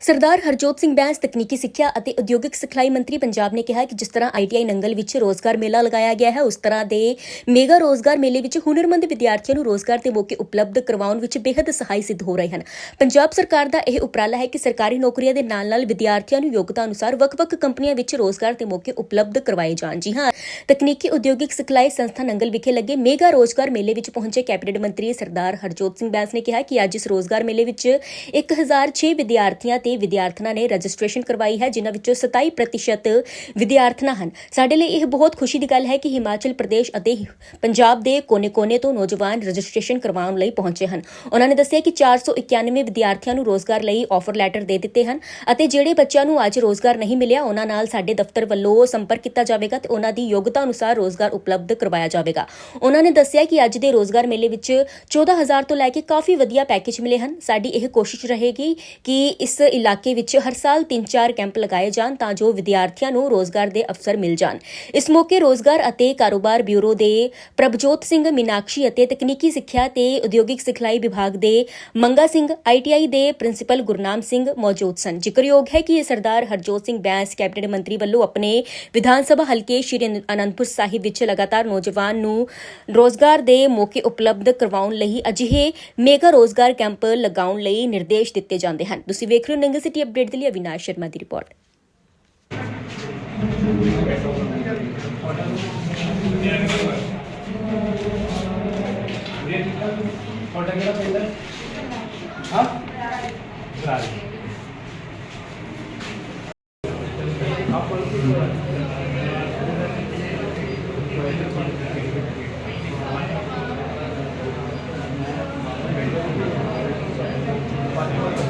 ਸਰਦਾਰ ਹਰਜੋਤ ਸਿੰਘ ਬੈਂਸ, ਤਕਨੀਕੀ ਸਿੱਖਿਆ ਅਤੇ ਉਦਯੋਗਿਕ ਸਿਖਲਾਈ ਮੰਤਰੀ ਪੰਜਾਬ ਨੇ ਕਿਹਾ ਕਿ ਜਿਸ ਤਰ੍ਹਾਂ ਆਈਟੀਆਈ ਨੰਗਲ ਵਿੱਚ ਰੋਜ਼ਗਾਰ ਮੇਲਾ ਲਗਾਇਆ ਗਿਆ ਹੈ, ਉਸ ਤਰ੍ਹਾਂ ਦੇ ਮੇਗਾ ਰੋਜ਼ਗਾਰ ਮੇਲੇ ਵਿੱਚ ਹੁਨਰਮੰਦ ਵਿਦਿਆਰਥੀਆਂ ਨੂੰ ਰੋਜ਼ਗਾਰ ਦੇ ਮੌਕੇ ਉਪਲਬਧ ਕਰਵਾਉਣ ਵਿੱਚ ਬੇहद ਸਹਾਈ ਸਿੱਧ ਹੋ ਰਹੇ ਹਨ। ਪੰਜਾਬ ਸਰਕਾਰ ਦਾ ਇਹ ਉਪਰਾਲਾ ਹੈ ਕਿ ਸਰਕਾਰੀ ਨੌਕਰੀਆਂ ਦੇ ਨਾਲ-ਨਾਲ ਵਿਦਿਆਰਥੀਆਂ ਨੂੰ ਯੋਗਤਾ ਅਨੁਸਾਰ ਵੱਖ-ਵੱਖ ਕੰਪਨੀਆਂ ਵਿੱਚ ਰੋਜ਼ਗਾਰ ਦੇ ਮੌਕੇ ਉਪਲਬਧ ਕਰਵਾਏ ਜਾਣ। ਜੀ ਹਾਂ, ਤਕਨੀਕੀ ਉਦਯੋਗਿਕ ਸਿਖਲਾਈ ਸੰਸਥਾ ਨੰਗਲ ਵਿਖੇ ਲੱਗੇ ਮੇਗਾ ਰੋਜ਼ਗਾਰ ਮੇਲੇ ਵਿੱਚ ਪਹੁੰਚੇ ਕੈਬਨਿਟ ਮੰਤਰੀ ਸਰਦਾਰ ਹਰਜੋਤ ਸਿੰਘ ਬੈਂਸ ਨੇ ਕਿਹਾ ਕਿ ਅੱਜ ਇਸ ਰੋਜ਼ਗਾਰ ਮੇਲੇ ਵਿੱਚ 1006 ਵਿਦਿਆਰਥੀਆਂ ਤੇ ਵਿਦਿਆਰਥਣਾਂ ਨੇ ਰਜਿਸਟ੍ਰੇਸ਼ਨ ਕਰਵਾਈ ਹੈ, ਜਿਨ੍ਹਾਂ ਵਿੱਚੋਂ 27% ਵਿਦਿਆਰਥਣਾਂ ਹਨ। ਸਾਡੇ ਲਈ ਇਹ ਬਹੁਤ ਖੁਸ਼ੀ ਦੀ ਗੱਲ ਹੈ ਕਿ ਹਿਮਾਚਲ ਪ੍ਰਦੇਸ਼ ਅਤੇ ਪੰਜਾਬ ਦੇ ਕੋਨੇ-ਕੋਨੇ ਤੋਂ ਨੌਜਵਾਨ ਰਜਿਸਟ੍ਰੇਸ਼ਨ ਕਰਵਾਉਣ ਲਈ ਪਹੁੰਚੇ ਹਨ। ਉਹਨਾਂ ਨੇ ਦੱਸਿਆ ਕਿ 491 ਵਿਦਿਆਰਥੀਆਂ ਨੂੰ ਰੋਜ਼ਗਾਰ ਲਈ ਆਫਰ ਲੈਟਰ ਦੇ ਦਿੱਤੇ ਹਨ ਅਤੇ ਜਿਹੜੇ ਬੱਚਿਆਂ ਨੂੰ ਅੱਜ ਰੋਜ਼ਗਾਰ ਨਹੀਂ ਮਿਲਿਆ, ਉਹਨਾਂ ਨਾਲ ਸਾਡੇ ਦਫ਼ਤਰ ਵੱਲੋਂ ਸੰਪਰਕ ਕੀਤਾ ਜਾਵੇਗਾ ਤੇ ਉਹਨਾਂ ਦੀ ਯੋਗਤਾ ਅਨੁਸਾਰ ਰੋਜ਼ਗਾਰ ਉਪਲਬਧ ਕਰਵਾਇਆ ਜਾਵੇਗਾ। ਉਹਨਾਂ ਨੇ ਦੱਸਿਆ ਕਿ ਅੱਜ ਦੇ ਰੋਜ਼ਗਾਰ ਮੇਲੇ ਵਿੱਚ 14000 ਤੋਂ ਲੈ ਕੇ ਕਾਫੀ ਵਧੀਆ ਪੈਕੇਜ ਮਿਲੇ ਹਨ। ਸਾਡੀ ਇਹ ਕੋਸ਼ਿਸ਼ ਰਹੇਗੀ ਕਿ ਇਸ ਇਲਾਕੇ ਵਿੱਚ ਹਰ ਸਾਲ 3-4 ਕੈਂਪ ਲਗਾਏ ਜਾਣ ਤਾਂ ਜੋ ਵਿਦਿਆਰਥੀਆਂ ਨੂੰ ਰੋਜ਼ਗਾਰ ਦੇ ਅਵਸਰ ਮਿਲ ਜਾਣ। ਇਸ ਮੌਕੇ ਰੋਜ਼ਗਾਰ ਅਤੇ ਕਾਰੋਬਾਰ ਬਿਊਰੋ ਦੇ ਪ੍ਰਭਜੋਤ ਸਿੰਘ ਮੀਨਾਕਸ਼ੀ ਅਤੇ ਤਕਨੀਕੀ ਸਿੱਖਿਆ ਤੇ ਉਦਯੋਗਿਕ ਸਿਖਲਾਈ ਵਿਭਾਗ ਦੇ ਮੰਗਾ ਸਿੰਘ ਆਈਟੀਆਈ ਦੇ ਪ੍ਰਿੰਸੀਪਲ ਗੁਰਨਾਮ ਸਿੰਘ ਮੌਜੂਦ ਸਨ। ਜ਼ਿਕਰਯੋਗ ਹੈ ਕਿ ਇਹ ਸਰਦਾਰ ਹਰਜੋਤ ਸਿੰਘ ਬੈਂਸ, ਕੈਬਨਿਟ ਮੰਤਰੀ ਵੱਲੋਂ ਆਪਣੇ ਵਿਧਾਨ ਸਭਾ ਹਲਕੇ ਸ਼੍ਰੀ ਅਨੰਦਪੁਰ ਸਾਹਿਬ ਵਿੱਚ ਲਗਾਤਾਰ ਨੌਜਵਾਨ ਨੂੰ ਰੋਜ਼ਗਾਰ ਦੇ ਮੌਕੇ ਉਪਲਬਧ ਕਰਵਾਉਣ ਲਈ ਅਜਿਹੇ ਮੇਗਾ ਰੋਜ਼ਗਾਰ ਕੈਂਪ ਲਗਾਉਣ ਲਈ ਨਿਰਦੇਸ਼ ਦਿੱਤੇ ਜਾਂਦੇ ਹਨ। ਤੁਸੀਂ ਵੇਖ ਰਹੇ ਹੋ ਨੰਗਲ ਸਿਟੀ ਅਪਡੇਟ ਦੇ ਲਈ ਅਵਿਨਾਸ਼ ਸ਼ਰਮਾ ਦੀ ਰਿਪੋਰਟ ਤੁਹਾਡਾ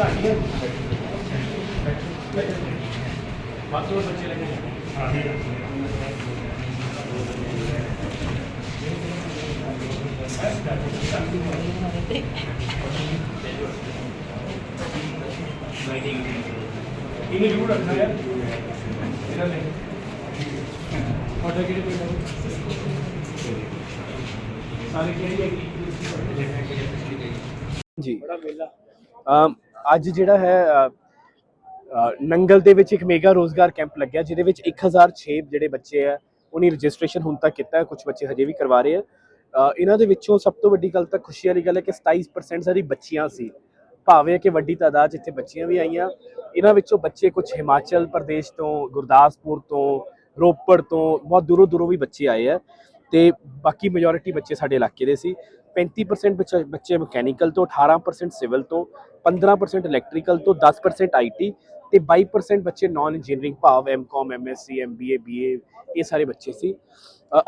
ਬਾਕੀ ਬੱਚੇ ਲੱਗੇ ਹਾਂ ਇਹਨੂੰ ਜ਼ਰੂਰ ਰੱਖਣਾ ਯਾਰ ਇਹਨਾਂ ਨੇ ਤੁਹਾਡਾ ਕਿਹੜੇ ਪਿੰਡ ਹੈ ਅੱਜ ਜਿਹੜਾ ਹੈ ਨੰਗਲ ਦੇ ਵਿੱਚ ਇੱਕ ਮੇਗਾ ਰੋਜ਼ਗਾਰ ਕੈਂਪ ਲੱਗਿਆ, ਜਿਹਦੇ ਵਿੱਚ 1006 ਜਿਹੜੇ ਬੱਚੇ ਆ ਉਹਨੀ ਰਜਿਸਟ੍ਰੇਸ਼ਨ ਹੁਣ ਤੱਕ ਕੀਤਾ ਹੈ ਕੁਝ ਬੱਚੇ ਹਜੇ ਵੀ ਕਰਵਾ ਰਹੇ ਆ ਇਹਨਾਂ ਦੇ ਵਿੱਚੋਂ ਸਭ ਤੋਂ ਵੱਡੀ ਗੱਲ ਤਾਂ ਖੁਸ਼ੀ ਵਾਲੀ ਗੱਲ ਹੈ ਕਿ 27% ਸਾਰੀ ਬੱਚੀਆਂ ਸੀ। ਭਾਵੇਂ ਕਿ ਵੱਡੀ ਤਾਦਾਦ 'ਚ ਇੱਥੇ ਬੱਚੀਆਂ ਵੀ ਆਈਆਂ, ਇਹਨਾਂ ਵਿੱਚੋਂ ਬੱਚੇ ਕੁਝ ਹਿਮਾਚਲ ਪ੍ਰਦੇਸ਼ ਤੋਂ, ਗੁਰਦਾਸਪੁਰ ਤੋਂ, ਰੋਪੜ ਤੋਂ, ਬਹੁਤ ਦੂਰੋਂ ਦੂਰੋਂ ਵੀ ਬੱਚੇ ਆਏ ਆ ਤੇ ਬਾਕੀ ਮੈਜੋਰਿਟੀ ਬੱਚੇ ਸਾਡੇ ਇਲਾਕੇ ਦੇ ਸੀ। 35% ਬੱਚੇ ਬੱਚੇ ਮਕੈਨੀਕਲ ਤੋਂ 18% ਸਿਵਲ ਤੋਂ 15% ਇਲੈਕਟ੍ਰੀਕਲ ਤੋਂ 10% ਆਈਟੀ ਤੇ 22% ਬੱਚੇ ਨਾਨ ਇੰਜੀਨੀਅਰਿੰਗ ਭਾਵ ਐਮਕਾਮ ਐਮਐਸਸੀ ਐਮਬੀਏ ਬੀਏ ਇਹ ਸਾਰੇ ਬੱਚੇ ਸੀ।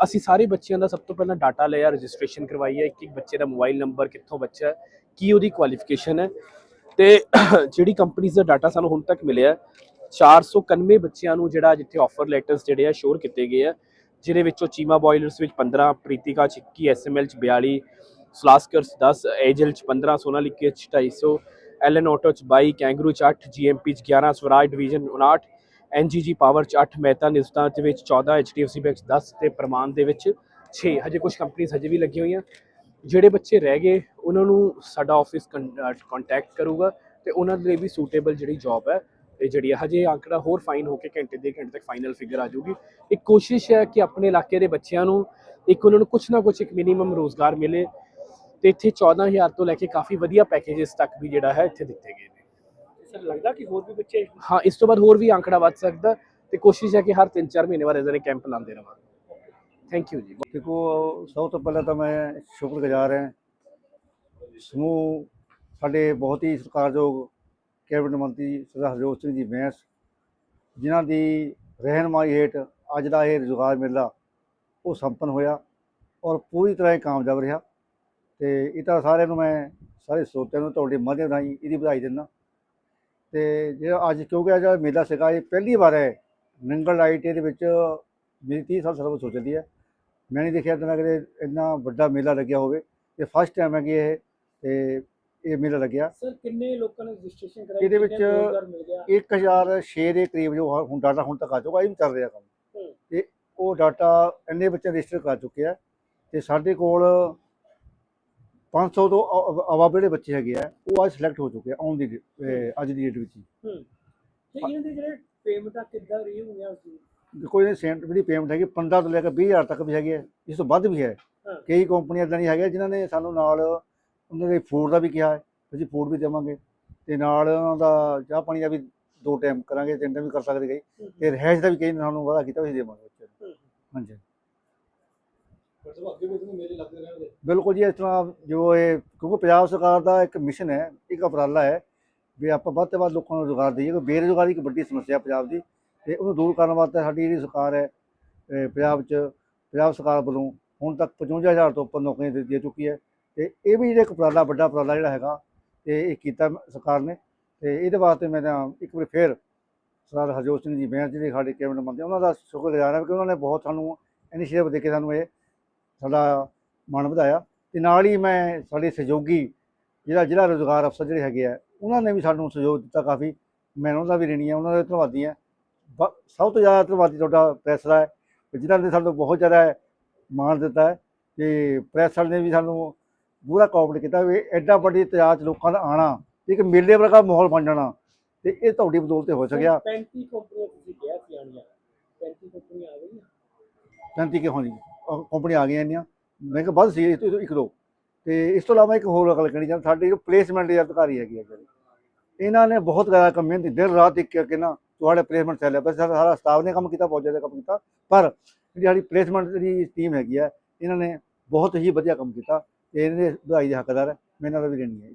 ਅਸੀਂ ਸਾਰੇ ਬੱਚਿਆਂ ਦਾ ਸਭ ਤੋਂ ਪਹਿਲਾਂ ਡਾਟਾ ਲਿਆ ਰਜਿਸਟ੍ਰੇਸ਼ਨ ਕਰਵਾਈ ਹੈ। ਇੱਕ ਇੱਕ ਬੱਚੇ ਦਾ ਮੋਬਾਈਲ ਨੰਬਰ ਕਿੱਥੋਂ ਬੱਚਾ ਕੀ ਉਹਦੀ ਕੁਆਲੀਫਿਕੇਸ਼ਨ ਹੈ। ਤੇ ਜਿਹੜੀ ਕੰਪਨੀਆਂ ਦਾ ਡਾਟਾ ਸਾਨੂੰ ਹੁਣ ਤੱਕ ਮਿਲਿਆ 491 ਬੱਚਿਆਂ ਨੂੰ ਜਿਹੜਾ ਜਿੱਥੇ ਆਫਰ ਲੈਟਰਸ ਜਿਹੜੇ ਆ ਸ਼ੋਰ ਕੀਤੇ ਗਏ ਆ। ਜਿਹਦੇ ਵਿੱਚੋਂ ਚੀਮਾ ਬਾਇਲਰਸ ਵਿੱਚ 15 ਪ੍ਰੀਤਿਕਾ ਚ 21 ਐਸਐਮਐਲ ਚ 42 ਸਲਾਸਕਰਸ 10 ਏਜਲ ਚ 15 ਸੋਨਾਲਿਕੀ ਚ 250 ਐਲਨ ਆਟੋ ਚ 22 ਕੈਂਗਰੂ ਚ 8 ਜੀਐਮਪੀ ਚ 11 ਸਵਰਾਜ ਡਿਵੀਜ਼ਨ 59 ਐਨਜੀਜੀ ਪਾਵਰ ਚ 8 ਮਹਿਤਾ ਨਿਸਤਾ ਦੇ ਵਿੱਚ 14 ਐਚਡੀਐਫਸੀ ਬੈਂਕ ਚ 10 ਤੇ ਪ੍ਰਮਾਨ ਦੇ ਵਿੱਚ 6 ਹਜੇ ਕੁਝ ਕੰਪਨੀਆਂ ਹਜੇ ਵੀ ਲੱਗੀਆਂ ਹੋਈਆਂ। ਜਿਹੜੇ ਬੱਚੇ ਰਹਿ ਗਏ, ਉਹਨਾਂ ਨੂੰ ਸਾਡਾ ਆਫਿਸ ਕੰਟੈਕਟ ਕਰੂਗਾ ਤੇ ਉਹਨਾਂ ਦੇ ਲਈ ਵੀ ਸੂਟੇਬਲ ਜਿਹੜੀ ਜੌਬ ਹੈ ਤੇ ਜਿਹੜੀ ਹੈ ਹਜੇ ਅੰਕੜਾ ਹੋਰ ਫਾਈਨ ਹੋ ਕੇ ਘੰਟੇ ਦੇ ਘੰਟੇ ਤੱਕ ਫਾਈਨਲ ਫਿਗਰ ਆ ਜਾਊਗੀ। ਇੱਕ ਕੋਸ਼ਿਸ਼ ਹੈ ਕਿ ਆਪਣੇ ਇਲਾਕੇ ਦੇ ਬੱਚਿਆਂ ਨੂੰ ਇੱਕ ਉਹਨਾਂ ਨੂੰ ਕੁਝ ਨਾ ਕੁਝ ਇੱਕ ਮਿਨੀਮਮ ਰੋਜ਼ਗਾਰ ਮਿਲੇ ਤੇ ਇੱਥੇ 14000 ਤੋਂ ਲੈ ਕੇ ਕਾਫੀ ਵਧੀਆ ਪੈਕੇजेस ਤੱਕ ਵੀ ਜਿਹੜਾ ਹੈ ਇੱਥੇ ਦਿੱਤੇ ਗਏ ਨੇ। ਸਰ ਲੱਗਦਾ ਕਿ ਹੋਰ ਵੀ ਬੱਚੇ ਹਾਂ ਇਸ ਤੋਂ ਬਾਅਦ ਹੋਰ ਵੀ ਅੰਕੜਾ ਵੱਧ ਸਕਦਾ ਤੇ ਕੋਸ਼ਿਸ਼ ਹੈ ਕਿ ਹਰ 3-4 ਮਹੀਨੇ ਬਾਅਦ ਇਹਦੇ ਕੈਂਪ ਲਾਉਂਦੇ ਰਵਾਂਗੇ ਥੈਂਕ ਯੂ ਜੀ। ਦੇਖੋ ਸਭ ਤੋਂ ਪਹਿਲਾਂ ਤਾਂ ਮੈਂ ਸ਼ੁਕਰਗੁਜ਼ਾਰ ਹਾਂ। ਸਮੂਹ ਸਾਡੇ ਬਹੁਤ ਹੀ ਸਤਿਕਾਰਯੋਗ ਕੈਬਨਿਟ ਮੰਤਰੀ ਸਰਦਾਰ ਹਰਜੋਤ ਸਿੰਘ ਜੀ ਬੈਂਸ, ਜਿਨ੍ਹਾਂ ਦੀ ਰਹਿਨਮਾਈ ਹੇਠ ਅੱਜ ਦਾ ਇਹ ਰੁਜ਼ਗਾਰ ਮੇਲਾ ਉਹ ਸੰਪੰਨ ਹੋਇਆ ਔਰ ਪੂਰੀ ਤਰ੍ਹਾਂ ਇਹ ਕਾਮਯਾਬ ਰਿਹਾ। ਤੇ ਇਹ ਤਾਂ ਸਾਰਿਆਂ ਨੂੰ ਮੈਂ, ਸਾਰੇ ਸਰੋਤਿਆਂ ਨੂੰ ਤੁਹਾਡੇ ਮਾਧਿਅਮ ਰਾਹੀਂ ਇਹਦੀ ਵਧਾਈ ਦਿੰਦਾ। ਤੇ ਜਿਹੜਾ ਅੱਜ ਕਿਉਂਕਿ ਅੱਜ ਮੇਲਾ ਸੀਗਾ, ਇਹ ਪਹਿਲੀ ਵਾਰ ਹੈ। ਨੰਗਲ ਲਾਈਟ ਇਹਦੇ ਵਿੱਚ ਮੇਰੀ 30 ਸਾਲ ਸਰਵਿਸ ਹੋ ਚੱਲੀ ਹੈ। ਮੈਂ ਨਹੀਂ ਦੇਖਿਆ ਇਤਨਾ ਕਿ ਇੰਨਾ ਵੱਡਾ ਮੇਲਾ ਲੱਗਿਆ ਹੋਵੇ। ਇਹ ਫਸਟ ਟਾਈਮ ਹੈ ਕਿ ਇਹ। ਤੇ ਇਹ ਮੇਲਾ ਲੱਗਿਆ। ਸਰ ਕਿੰਨੇ ਲੋਕਾਂ ਨੇ ਰਜਿਸਟ੍ਰੇਸ਼ਨ ਕਰਾਈ? ਇਹਦੇ ਵਿੱਚ ਕਿੰਨੇ ਨੂੰ ਰੋਜ਼ਗਾਰ ਮਿਲ ਗਿਆ? 1006 ਦੇ ਕਰੀਬ ਜੋ ਹੁਣ ਡਾਟਾ ਹੁਣ ਤੱਕ ਆ ਚੁੱਕਾ ਇਹ ਵੀ ਚੱਲ ਰਿਹਾ ਕੰਮ। ਹੂੰ। ਤੇ ਉਹ ਡਾਟਾ ਇੰਨੇ ਬੱਚੇ ਰਜਿਸਟਰ ਕਰ ਚੁੱਕੇ ਆ। ਤੇ ਸਾਡੇ ਕੋਲ 500 ਤੋਂ ਅਵਾਬ ਜਿਹੜੇ ਬੱਚੇ ਹੈਗੇ ਆ ਉਹ ਅੱਜ ਸਿਲੈਕਟ ਹੋ ਚੁੱਕੇ ਆ ਆਨ ਦੀ ਡੇ- ਅਹ ਅੱਜ ਦੀ ਡੇਟ ਵਿੱਚ ਹੀ। ਤੇ ਇਹਨਾਂ ਦੇ ਜਿਹੜੇ ਪੇਮੈਂਟਾਂ ਕਿੱਦਾਂ ਰਹੀ ਹੋਈਆਂ ਸੀ ਕੋਈ ਨੇ ਸੈਂਟ ਜਿਹੜੀ ਪੇਮੈਂਟ ਹੈਗੀ 15 ਤੋਂ ਲੈ ਕੇ 20000 ਤੱਕ ਵੀ ਹੈਗੀ ਹੈ ਇਸ ਤੋਂ ਵੱਧ ਵੀ ਹੈ। ਹਾਂ। ਕਈ ਕੰਪਨੀਆਂ ਇਦਾਂ ਨਹੀਂ ਹੈਗੀਆਂ ਜਿਨ੍ਹਾਂ ਨੇ ਸਾਨੂੰ ਨਾਲ ਉਹਨਾਂ ਦੇ ਫੂਡ ਦਾ ਵੀ ਕਿਹਾ ਹੈ ਅਸੀਂ ਫੂਡ ਵੀ ਦੇਵਾਂਗੇ। ਤੇ ਨਾਲ ਉਹਨਾਂ ਦਾ ਚਾਹ ਪਾਣੀ ਦਾ ਵੀ ਦੋ ਟਾਈਮ ਕਰਾਂਗੇ ਤਿੰਨ ਟਾਈਮ ਵੀ ਕਰ ਸਕਦੇ ਕਈ ਤੇ ਰਹਿਸ਼ ਦਾ ਵੀ ਕਈ ਨੇ ਸਾਨੂੰ ਵਾਅਦਾ ਕੀਤਾ ਵੀ ਅਸੀਂ ਦੇਵਾਂਗੇ ਬੱਚੇ ਨੂੰ। ਹਾਂਜੀ। ਬਿਲਕੁਲ ਜੀ ਇਸ ਤਰ੍ਹਾਂ ਜੋ ਇਹ ਕਿਉਂਕਿ ਪੰਜਾਬ ਸਰਕਾਰ ਦਾ ਇੱਕ ਮਿਸ਼ਨ ਹੈ ਇੱਕ ਉਪਰਾਲਾ ਹੈ ਵੀ ਆਪਾਂ ਵੱਧ ਤੋਂ ਵੱਧ ਲੋਕਾਂ ਨੂੰ ਰੁਜ਼ਗਾਰ ਦਈਏ। ਕਿਉਂਕਿ ਬੇਰੁਜ਼ਗਾਰੀ ਇੱਕ ਵੱਡੀ ਸਮੱਸਿਆ ਪੰਜਾਬ ਦੀ। ਤੇ ਉਹਨੂੰ ਦੂਰ ਕਰਨ ਵਾਸਤੇ ਸਾਡੀ ਜਿਹੜੀ ਸਰਕਾਰ ਹੈ ਪੰਜਾਬ 'ਚ ਪੰਜਾਬ ਸਰਕਾਰ ਵੱਲੋਂ ਹੁਣ ਤੱਕ 55000 ਤੋਂ ਉੱਪਰ ਨੌਕਰੀਆਂ ਦੇ ਦੇ ਚੁੱਕੀ ਹੈ। ਤੇ ਇਹ ਵੀ ਜਿਹੜਾ ਇੱਕ ਉਪਰਾਲਾ, ਵੱਡਾ ਉਪਰਾਲਾ ਜਿਹੜਾ ਹੈਗਾ, ਤੇ ਇਹ ਕੀਤਾ ਸਰਕਾਰ ਨੇ। ਤੇ ਇਹਦੇ ਵਾਸਤੇ ਮੈਂ ਤਾਂ ਇੱਕ ਵਾਰ ਫੇਰ ਸਰਦਾਰ ਹਰਜੋਤ ਸਿੰਘ ਜੀ ਬੈਂਸ ਜਿਹੜੇ ਸਾਡੇ ਕੈਬਨਿਟ ਮੰਤਰੀ ਉਹਨਾਂ ਦਾ ਸ਼ੁਕਰਗੁਜ਼ਾਰ ਹਾਂ ਕਿ ਉਹਨਾਂ ਨੇ ਬਹੁਤ ਸਾਨੂੰ ਇਨੀਸ਼ੀਏਟਿਵ ਦੇ ਕੇ ਸਾਨੂੰ ਇਹ ਸਾਡਾ ਮਾਣ ਵਧਾਇਆ। ਤੇ ਨਾਲ ਹੀ ਮੈਂ ਸਾਡੇ ਸਹਿਯੋਗੀ, ਜਿਹੜਾ ਜ਼ਿਲ੍ਹਾ ਰੋਜ਼ਗਾਰ ਅਫਸਰ ਜਿਹੜੇ ਹੈਗੇ ਆ, ਉਹਨਾਂ ਨੇ ਵੀ ਸਾਨੂੰ ਸਹਿਯੋਗ ਦਿੱਤਾ ਕਾਫੀ। ਮੈਂ ਉਹਨਾਂ ਦਾ ਵੀ ਰਣੀ ਹਾਂ ਉਹਨਾਂ ਦਾ ਧੰਨਵਾਦੀ ਹਾਂ ਬ- ਸਭ ਤੋਂ ਜ਼ਿਆਦਾ ਧੰਨਵਾਦੀ ਤੁਹਾਡਾ ਪ੍ਰੈਸ ਦਾ ਹੈ, ਜਿਨ੍ਹਾਂ ਨੇ ਸਾਨੂੰ ਬਹੁਤ ਜ਼ਿਆਦਾ ਮਾਣ ਦਿੱਤਾ ਹੈ। ਤੇ ਪ੍ਰੈਸ ਵਾਲੇ ਨੇ ਵੀ ਸਾਨੂੰ ਪੂਰਾ ਕੋਆਪਰੇਟ ਕੀਤਾ ਵੀ ਐਡਾ ਵੱਡੀ 'ਚ ਲੋਕਾਂ ਦਾ ਆਣਾ ਇੱਕ ਮੇਲੇ ਵਰਗਾ ਮਾਹੌਲ ਬਣ ਜਾਣਾ ਤੇ ਇਹ ਤੁਹਾਡੀ ਬਦੌਲਤ ਤੇ ਹੋ ਸਕਿਆ। 35 ਕੰਪਨੀਆਂ ਤੁਸੀਂ ਕਿਹਾ ਸੀ ਆਣੀਆਂ 35 ਕੰਪਨੀਆਂ ਆ ਗਈਆਂ। 35 ਕਿ ਹੋਣੀ? ਕੰਪਨੀ ਆ ਗਈਆਂ ਇੰਨੀਆਂ। ਮੈਂ ਕਿਹਾ ਵੱਧ ਸੀ ਇੱਕ ਦੋ। ਤੇ ਇਸ ਤੋਂ ਇਲਾਵਾ ਇੱਕ ਹੋਰ ਗੱਲ ਕਹਿਣੀ ਚਾਹੁੰਦਾ ਸਾਡੇ ਜੋ ਪਲੇਸਮੈਂਟ ਦੇ ਅਧਿਕਾਰੀ ਹੈਗੇ ਆ ਜਿਹੜੇ ਇਹਨਾਂ ਨੇ ਬਹੁਤ ਜ਼ਿਆਦਾ ਕੰਮ ਮਿਹਨਤ ਦਿਨ ਰਾਤ ਇੱਕ ਕਰਕੇ ਨਾ ਤੁਹਾਡੇ ਪਲੇਸਮੈਂਟ ਚੱਲਿਆ ਬਸ ਸਾਰਾ ਸਟਾਫ ਨੇ ਕੰਮ ਕੀਤਾ ਬਹੁਤ ਜ਼ਿਆਦਾ ਕੰਮ ਕੀਤਾ। ਪਰ ਜਿਹੜੀ ਪਲੇਸਮੈਂਟ ਦੀ ਟੀਮ ਹੈਗੀ ਆ ਇਹਨਾਂ ਨੇ ਬਹੁਤ ਹੀ ਵਧੀਆ ਕੰਮ ਕੀਤਾ। ਇਹਦੇ ਵਧਾਈ ਦੇ ਹੱਕਦਾਰ ਹੈ ਮੈਂ ਇਹਨਾਂ ਦਾ ਵੀ ਦੇਣੀ ਹੈ